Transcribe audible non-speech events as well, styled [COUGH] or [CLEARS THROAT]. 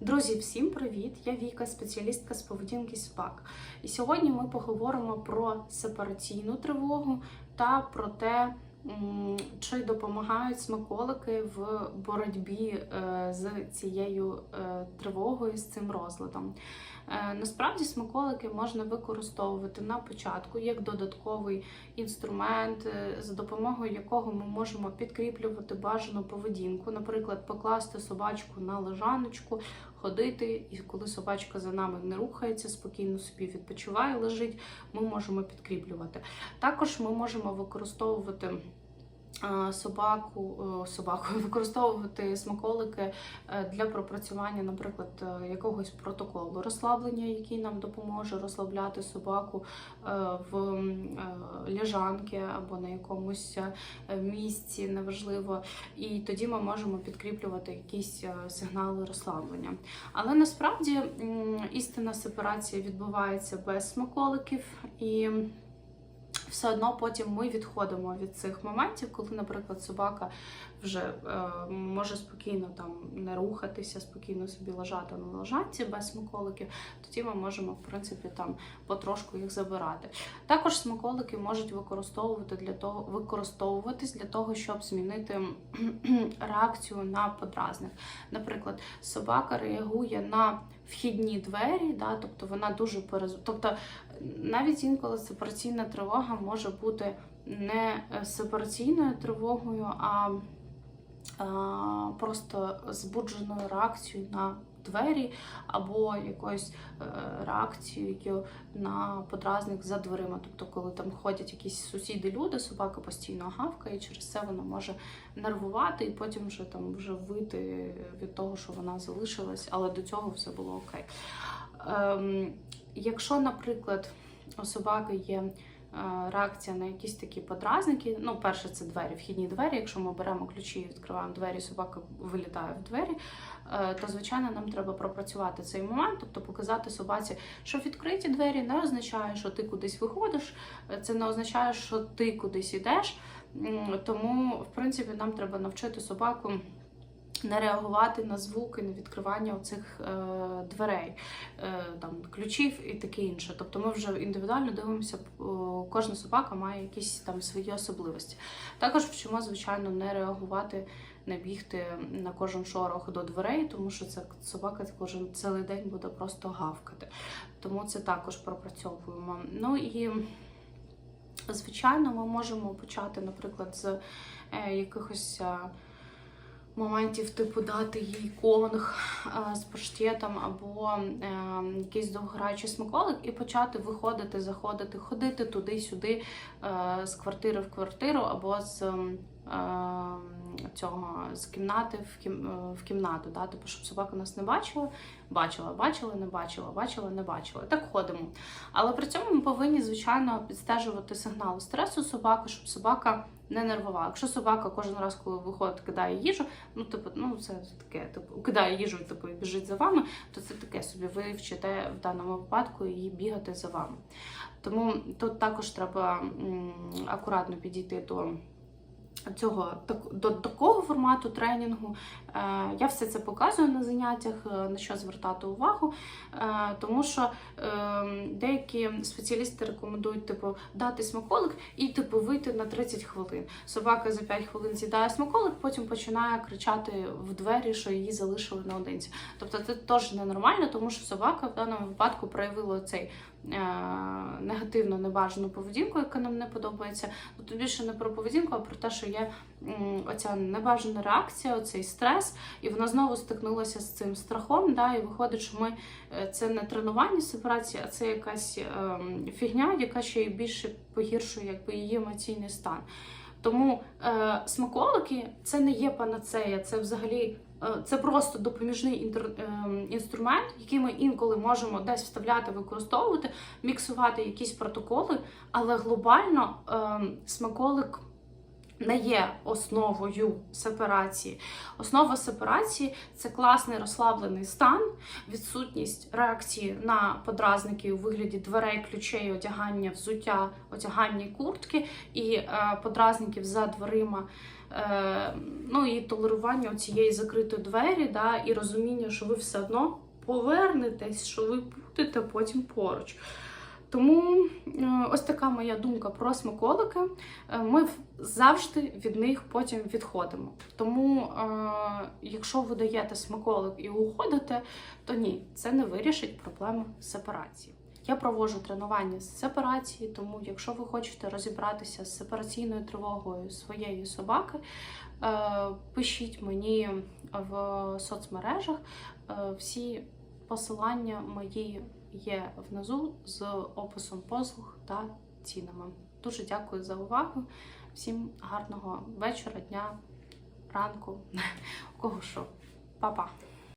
Друзі, всім привіт! Я Віка, спеціалістка з поведінки собак. І сьогодні ми поговоримо про сепараційну тривогу та про те, чи допомагають смаколики в боротьбі е, з цією е, тривогою, з цим розладом. Е, Насправді смаколики можна використовувати на початку як додатковий інструмент, е, за допомогою якого ми можемо підкріплювати бажану поведінку, наприклад, покласти собачку на лежаночку, ходити, і коли собачка за нами не рухається, спокійно собі відпочиває, лежить, ми можемо підкріплювати. Також ми можемо використовувати. Е, Собаку, е, собаку [LAUGHS] використовувати смаколики е, для пропрацювання, наприклад, якогось протоколу розслаблення, який нам допоможе розслабляти собаку в е, або на якомусь місці, неважливо. І тоді ми можемо підкріплювати якісь сигнали розслаблення. Але насправді істинна сепарація відбувається без смаколиків і. Все одно потім ми відходимо від цих моментів, коли, наприклад, собака вже е, може спокійно там не рухатися, спокійно собі лежати на лежанці без смаколиків, тоді ми можемо, в принципі, там потрошку їх забирати. Також смаколики можуть використовувати для того, використовуватись для того, щоб змінити [CLEARS THROAT] реакцію на подразник. Наприклад, собака реагує на вхідні двері, да, тобто вона дуже перез... Тобто навіть інколи сепараційна тривога може бути не е, сепараційною тривогою, а, а просто збудженою реакцією на двері або якоюсь е, реакцією на подразник за дверима. Тобто, коли там ходять якісь сусіди, люди, собака постійно гавкає, і через це вона може нервувати і потім вже там вже вийти від того, що вона залишилась, але до цього все було окей. Ем, якщо, наприклад, у собаки є реакція на якісь такі подразники, ну, перше, це двері, вхідні двері. Якщо ми беремо ключі відкриваємо двері, собака вилітає в двері, е, то звичайно нам треба пропрацювати цей момент, тобто показати собаці, що відкриті двері не означає, що ти кудись виходиш, е, це не означає, що ти кудись ідеш. Тому, в принципі, нам треба навчити собаку. Не реагувати на звуки, на відкривання оцих е, дверей, е, там ключів і таке інше. Тобто ми вже індивідуально дивимося, о, кожна собака має якісь там свої особливості. Також вчимо, звичайно, не реагувати, не бігти на кожен шорох до дверей, тому що це собака кожен цілий день буде просто гавкати. Тому це також пропрацьовуємо. Ну і звичайно, ми можемо почати, наприклад, з е, якихось. е, моментів, типу дати їй конг з паштетом або е, якийсь довгораючий смаколик, і почати виходити, заходити, ходити туди-сюди е, з квартири в квартиру або з е, цього з кімнати в, кім, в кімнату. Да? Тобто, щоб собака нас не бачила, бачила, бачила, не бачила, бачила, не бачила. Так ходимо. Але при цьому ми повинні, звичайно, підстежувати сигнали стресу собаки, щоб собака не нервувала. Якщо собака кожен раз, коли виходить, кидає їжу, ну типу, ну це таке, типу, кидає їжу, типу, і біжить за вами, то це таке собі. Ви вчите в даному випадку її бігати за вами. Тому тут також треба м, акуратно підійти до. Цього до такого формату тренінгу Е, я все це показую на заняттях, е, на що звертати увагу, е, тому що е, деякі спеціалісти рекомендують типу дати смаколик і типу вийти на 30 хвилин. Собака за 5 хвилин з'їдає смаколик, потім починає кричати в двері, що її залишили наодинці. Тобто це теж ненормально, тому що собака в даному випадку проявила цей. Е, Негативну небажану поведінку, яка нам не подобається. Ну, Тут більше не про поведінку, а про те, що є оця небажана реакція, оцей стрес, і вона знову стикнулася з цим страхом. Да, і виходить, що ми е, це не тренування сепарації, а це якась ем, фігня, яка ще й більше погіршує якби, її емоційний стан. Тому е, смаколики це не є панацея, це взагалі. Е, Це просто допоміжний інтер, ем, інструмент, який ми інколи можемо десь вставляти, використовувати, міксувати якісь протоколи, але глобально ем, смаколик не є основою сепарації. Основа сепарації це класний розслаблений стан, відсутність реакції на подразники у вигляді дверей, ключей, одягання, взуття, одягання куртки і е, подразників за дверима. Е, ну і толерування цієї закритої двері, да, і розуміння, що ви все одно повернетесь, що ви будете потім поруч. Тому е, ось така моя думка про смаколики. Е, Ми завжди від них потім відходимо. Тому, е, якщо ви даєте смаколик і уходите, то ні, це не вирішить проблему сепарації. Я проводжу тренування з сепарації, тому якщо ви хочете розібратися з сепараційною тривогою своєї собаки, пишіть мені в соцмережах. Всі посилання мої є внизу з описом послуг та цінами. Дуже дякую за увагу. Всім гарного вечора, дня, ранку, [LAUGHS] у кого що. Па-па!